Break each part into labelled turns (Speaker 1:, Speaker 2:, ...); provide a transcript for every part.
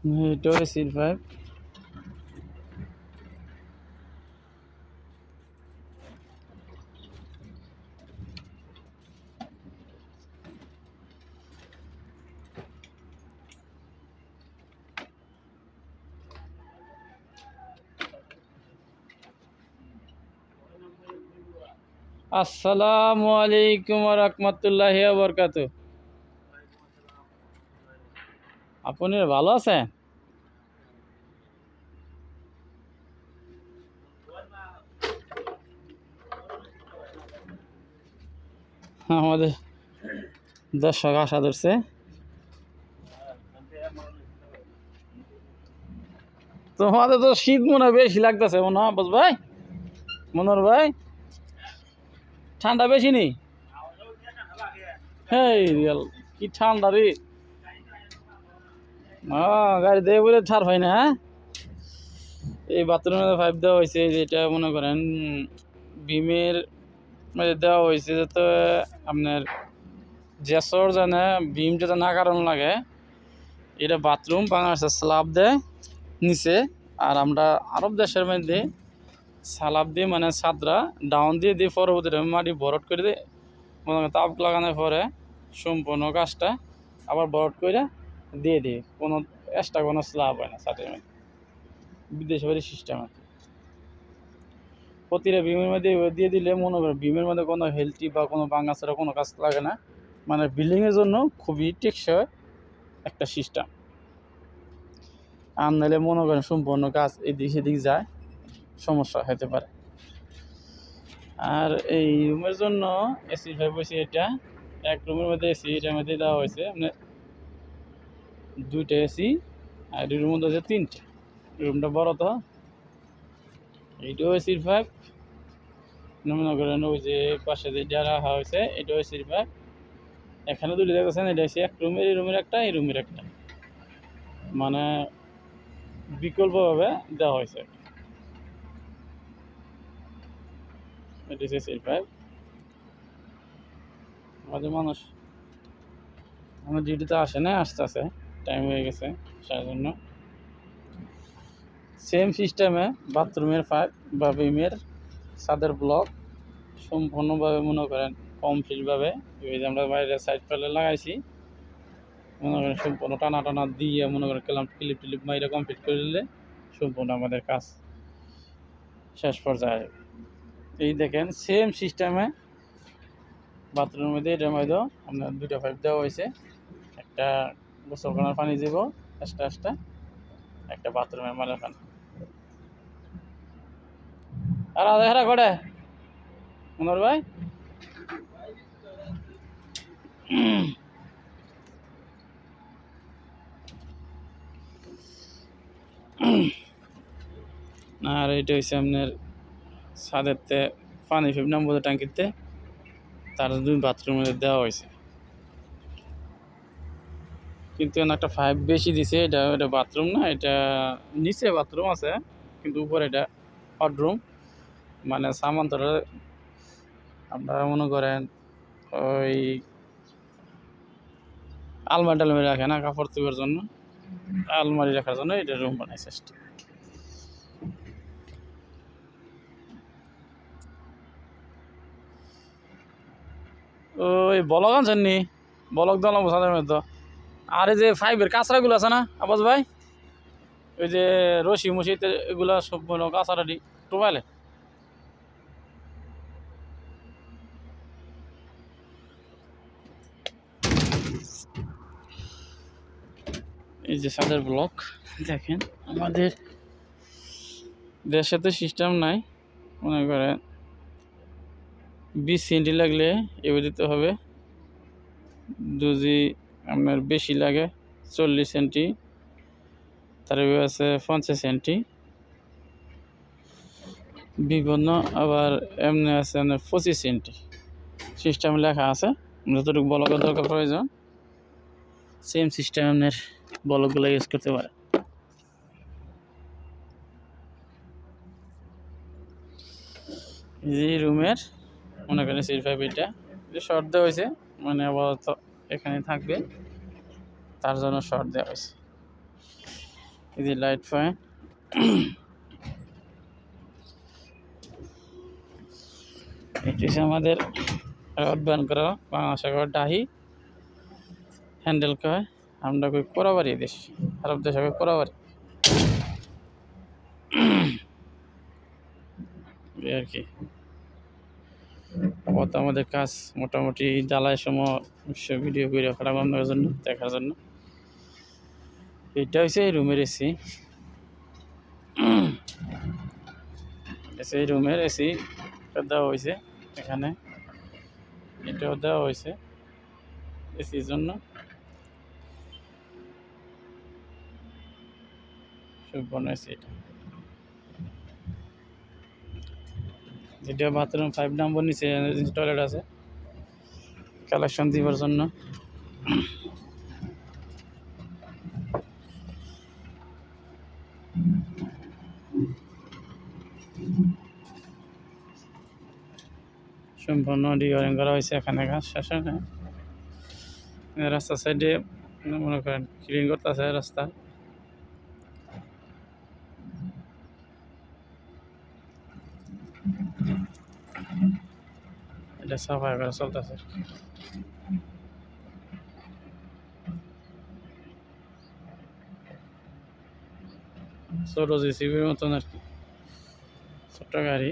Speaker 1: এটাও এসির পাইপ আসসালামু আলাইকুম রহমতুল্লাহ বরকাত আপনি ভালো আছেন আমাদের দর্শক আশা ধরছে। তোমাদের তো শীত মনে হয় বেশি লাগতেছে, মনে হয় ভাই? মনোর ভাই? ঠান্ডা বেশি নেই রিয়াল, কি ঠান্ডা রে। গাড়ি দিয়ে বলে ছাড় হয় না হ্যাঁ? এই বাথরুমে পাইপ দেওয়া হয়েছে, যেটা মনে করেন ভীমের দেওয়া হয়েছে যাতে আপনার জেসর জানে ভীম যাতে না কারণ লাগে, এটা বাথরুম বাংলাদেশের স্লাব দেয় নিচে, আর আমরা আরব দেশের মধ্যে সালাব দিয়ে মানে ছাদরা ডাউন দিয়ে দিয়ে পরবর্তীতে মাটি বরট করে দিয়ে মনে তাপ লাগানোর পরে সম্পূর্ণ কাজটা আবার বরট করে দিয়ে দিই কোনো, এক্সট্রা কোনো স্লাব হয় না ছাদের মধ্যে। বিদেশ বাড়ির সিস্টেম কি। প্রতিটা বিমের মধ্যে দিয়ে দিলে মনে করেন বিমের মধ্যে কোনো হেলথি বা কোনো ছাড়া কোনো কাজ লাগে না। মানে বিল্ডিংয়ের জন্য খুবই টেকসই একটা সিস্টেম আর নাহলে মনে করেন সম্পূর্ণ কাজ এদিক সেদিক যায়, সমস্যা হতে পারে। আর এই রুমের জন্য এসি ফাইভ হয়েছে এটা, এক রুমের মধ্যে এসি এটার মধ্যে দেওয়া হয়েছে মানে দুইটা এসি আর রুমের মধ্যে হচ্ছে তিনটে। রুমটা বড় তো। এইটাও এসির ফাইভ মনে করেন ওই যে পাশে যে রাখা হয়েছে এটাও ফাইভ এখানে দুটো দেখেছেন এটা হচ্ছে এক রুমের এই রুমের একটা, এই রুমের একটা। মানে বিকল্পভাবে দেওয়া হয়েছে এটা হচ্ছে এসির পাইপ আমাদের মানুষ আমার ডিউটিতে আসে না আসতে আসে টাইম হয়ে গেছে আসার জন্য। সেম সিস্টেমে বাথরুমের পাইপ বা বিমের ছাদের ব্লক সম্পূর্ণভাবে মনে করেন কমপ্লিটভাবে এই যে আমরা বাইরে সাইড ফেলে লাগাইছি, মনে করেন সম্পূর্ণ টানা টানা দিয়ে মনে করেন কেলাম ক্লিপ টিলিপ মাইরে কমপ্লিট করে দিলে সম্পূর্ণ আমাদের কাজ শেষ পর্যায়ে। এই দেখেন সেম সিস্টেমে বাথরুমের মধ্যে এটার মধ্যে আপনার দুটো পাইপ দেওয়া হয়েছে। একটা গোসল করার পানি দিব এক্সট্রা এক্সট্রা একটা বাথরুমের মালাখান। আর আধা ঘণ্টা করে মনোর ভাই? আর এটা হচ্ছে আপনার ছাদেরতে পানি ফিপ নম্বর ট্যাঙ্কিতে, তার দুই বাথরুমে দেওয়া হয়েছে কিন্তু একটা ফাইভ বেশি দিছে, এটা এটা বাথরুম না, এটা নিচে বাথরুম আছে, কিন্তু উপরে এটা হটরুম মানে সামান্তরে আপনারা মনে করেন ওই আলমারি টালমারি রাখে না, কাপড় তুলার জন্য। আলমারি রাখার জন্য এটা রুম বানাইছে ওই বলক আনছেন নি? বলক সাদের মধ্যে। আর এই যে ফাইভের কাঁচরাগুলো আছে না আবাস ভাই? ওই যে রশি মুশিতে এগুলো সব কাঁচরা দি টোবাইলে এই যে সাদের ব্লক, দেখেন, আমাদের দেশে তো সিস্টেম নাই। মনে করেন, বিশ সেন্টি লাগলে এবার দিতে হবে। যদি আপনার বেশি লাগে চল্লিশ সেন্টি তারপরে আছে পঞ্চাশ সেন্টি। বিভিন্ন আবার এমনি আছে আপনার পঁচিশ সেন্টি। সিস্টেম লেখা আছে, যতটুকু বলকের দরকার প্রয়োজন। সেম সিস্টেম বলকগুলো ইউজ করতে পারে। এই রুমের, মনে করেন সিল ফাইভ এটা শর্ট দেওয়া হয়েছে মানে আপাতত এখানে থাকবে, তার জন্য শর্ট দেওয়া হয়েছে। এই লাইট ফ্যান এটি হচ্ছে আমাদের রড ব্যান করা বাংলাদেশে ডাহি হ্যান্ডেল কয় আমরা কই কোরাবাড়ি দেশ আরব দেশে কয় কোরাবাড়ি এই আর কি। আপাতত আমাদের কাজ মোটামুটি জ্বালায় সময় ভিডিও করে রাখলাম আপনার জন্য, দেখার জন্য। এটা হচ্ছে এই রুমের এসি এই রুমের এসি দেওয়া হয়েছে এখানে। এটাও দেওয়া হয়েছে এসির জন্য। সম্পূর্ণ এসি এটা। বাথরুম ফাইভ নম্বর নিচে টয়লেট আছে। কালেকশন দিবার জন্য। সম্পূর্ণ ডিওয়ারিং করা হয়েছে এখানে কাজ শেষ রাস্তার সাইডে মনে করেন ক্লিন করতেছে রাস্তা। এটা সাফাই করা চলতেছে ছোট জেসিবির মতন আর কি ছোট্ট গাড়ি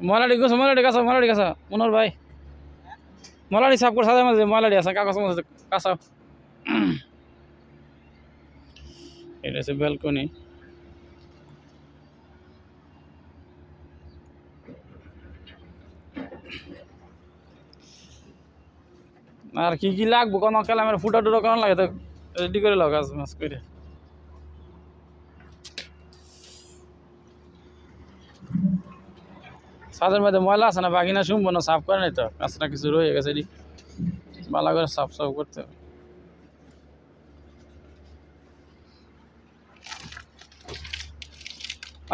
Speaker 1: মলাডি গেছো মলাডি কাছা মলাডি কাছা মনোর ভাই মলাডি সাফ করে সাদা মাঝে মলাডি আছে কাগজ মাঝে কাঁচা এটা ব্যালকনি আর কি কি লাগবো? কোনো কালামের ফুটা টুটা কেমন লাগে তো রেডি করে লাও গাছ মাছ করে। ছাদের মধ্যে ময়লা আছে না? বাকি না শুনব না, সাফ করে নাই তো? কাঁচরা কিছু রয়ে গেছে ভালো করে সাফ সাফ করতে হবে।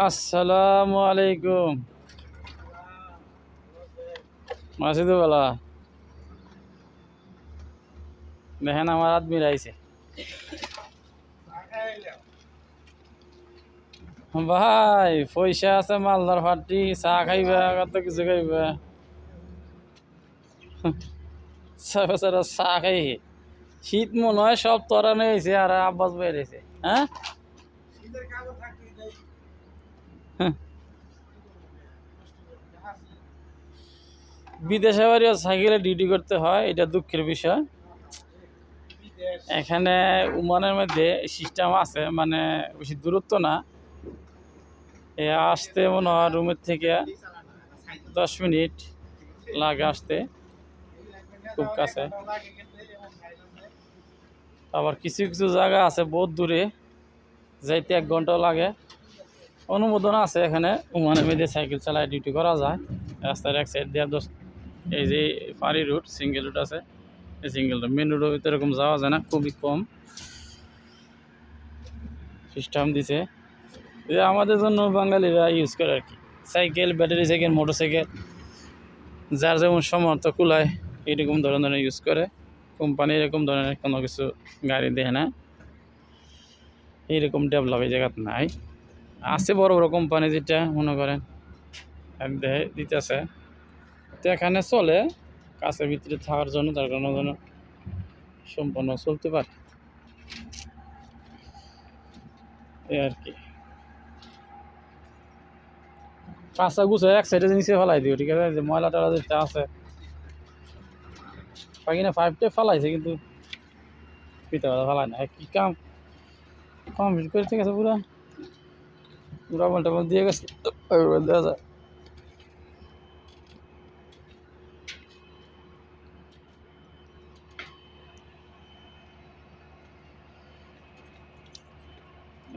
Speaker 1: আসসালামু আলাইকুম মাসিদুবেলা। দেখেন আমার আদমির আইছে। ভাই, পয়সা আছে মালদার ফাটি, চা খাইবা কত কিছু খাইবা। বেচারা চা খাই শীত মনে হয় সব তরানো হয়েছে আর আব্বাস বেড়েছে হ্যাঁ হ্যাঁ। বিদেশে বাড়িও সাইকেলে ডিউটি করতে হয়, এটা দুঃখের বিষয়। এখানে উমানের মধ্যে সিস্টেম আছে মানে বেশি দূরত্ব না। এ আসতে মনে হয় রুমের থেকে দশ মিনিট লাগে আসতে, খুব কাছে। আবার কিছু কিছু জায়গা আছে বহুত দূরে, যাইতে এক ঘন্টাও লাগে। অনুমোদন আছে এখানে, উমানের মধ্যে সাইকেল চালায় ডিউটি করা যায়। রাস্তার এক সাইড দেওয়ার দশ এই যে পারি রুট সিঙ্গেল রুট আছে। এই সিঙ্গেল রুট মেন রুটও এরকম যাওয়া যায় না, খুবই কম। সিস্টেম দিছে। এটা আমাদের জন্য বাঙালিরা ইউজ করে আর কি। Cycle battery cycle motor cycle যার যেমন সমর্থ কুলায়, এইরকম ধরনের ইউজ করে। কোম্পানি এরকম ধরনের কোনো কিছু গাড়ি দেয় না। এইরকম ডেভেলপ এই জায়গাতে নাই। আছে বড় বড় কোম্পানি যেটা, মনে করেন দেয় দিতেছে। এখানে চলে, কাছের ভিতরে থাকার জন্য, তার কারণে যেন সম্পূর্ণ চলতে পারে। এই আর কি। কাঁচা গুছে এক সাইডে নিচে ফেলাই দিও, ঠিক আছে? ময়লা টয়লা যেটা আছে পাখি না ফাইভটা ফেলাইছে, কিন্তু পিতা ফেলাই না। কি কাম? কমপ্লিট করে ঠিক আছে পুরা। পুরা টাবল দিয়ে গেছে। দেওয়া যায়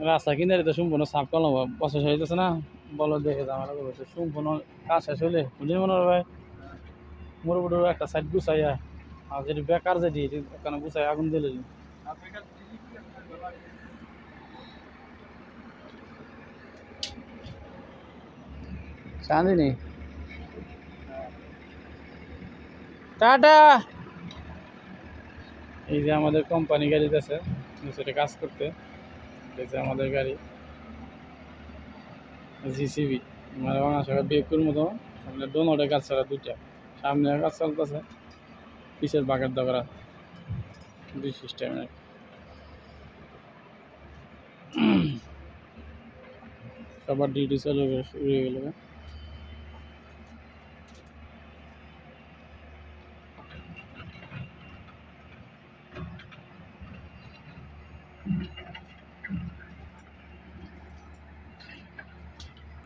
Speaker 1: রাস্তা কিনারে তো সম্পূর্ণ সাফ করলাম প্রসেস হইতেছে না। বলো দেখে ঝামেলা করেছে সম্পূর্ণ কাজ শেষ হইলে বুঝলি মনে হয় ভাই একটা সাইড গুছাইয়া, আর যেটি বেকার যেটি একখানে গুছাই আগুন দিলে চাঁদিনি টাটা! এই যে আমাদের কোম্পানি গাড়িতে আছে কাজ করতে। যে আমাদের গাড়ি। জিসিবি মানে বাংলা বেকুর মতো। আপনার দোনোটা গাছ ছাড়া দুইটা। সামনে গাছ চলতেছে। পিছের বাঘের দগরা। দুই সিস্টেমের সবার ডিউটি চালু হয়ে গেল